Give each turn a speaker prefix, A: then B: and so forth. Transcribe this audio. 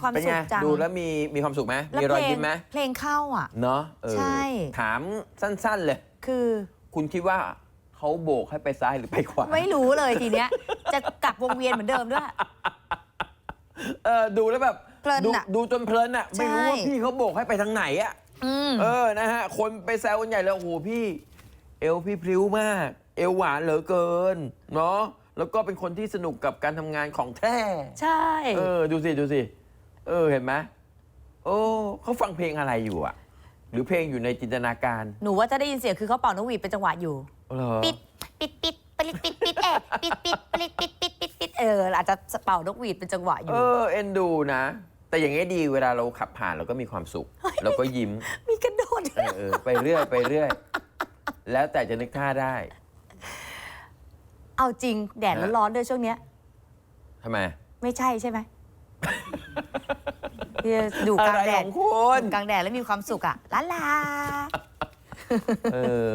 A: ความ
B: เป็น
A: สุ
B: ไง
A: ขจัง
B: ดูแล้วมีมีความสุขไหม
A: แล้ว
B: มีรอย
A: เพลง
B: ยิ้มไหม
A: เพลงเข้าอะ
B: เนาะเออ
A: ใช่
B: ถามสั้นๆเลย
A: คือ
B: คุณคิดว่าเขาโบกให้ไปซ้ายหรือไปขวา
A: ไม่รู้เลยทีเนี้ย จะกลับวงเวียนเหมือนเดิมด้วย
B: เออดูแล้วแบบ
A: เพลิน
B: ดู
A: อะ
B: ดูจนเพลินอะไม่รู้ว่า
A: ใช่
B: พี่เขาโบกให้ไปทางไหนอะ
A: อืม
B: เออนะฮะคนไปแซวกันใหญ่เลยโอ้โหพี่ เอวพี่พริ้วมาก เอวหวานเหลือเกินเนาะแล้วก็เป็นคนที่สนุกกับการทำงานของแท้
A: ใช่
B: เออ ดูสิ ดูสิ เออเห็นไหมโอ้เขาฟังเพลงอะไรอยู่อะหรือเพลงอยู่ในจินตนาการ
A: หนูว่าจะได้ยินเสียงคือเขาเป่านกหวีดเป็นจังหวะอยู่
B: เหรอ
A: ปิดปิดปิดปลิดปิดปิดเอะปิดปิดปลิดปิดปิดปิดปิดเอออาจจะเป่านกหวีดเป็นจังหวะอ
B: เอยู่ อเอ็นดูนะ แต่อย่างงี้ดีเวลาเราขับผ่านเราก็มีความสุข เราก็ยิ้ม
A: มีกระโดด
B: เออเออไปเรื่อยไปเรื่อย แล้วแต่จะนึกท่าได้
A: เอาจริงแดดร้อนๆด้วยช่วงเนี้ย
B: ทำไม
A: ไม่ใช่ใช่ไหม ที่จะอยู่กลาง
B: อะไร
A: แด
B: ข
A: ด
B: องคุณ
A: อยู่กลางแดดแล้วมีความสุขอะลาลา
B: เออ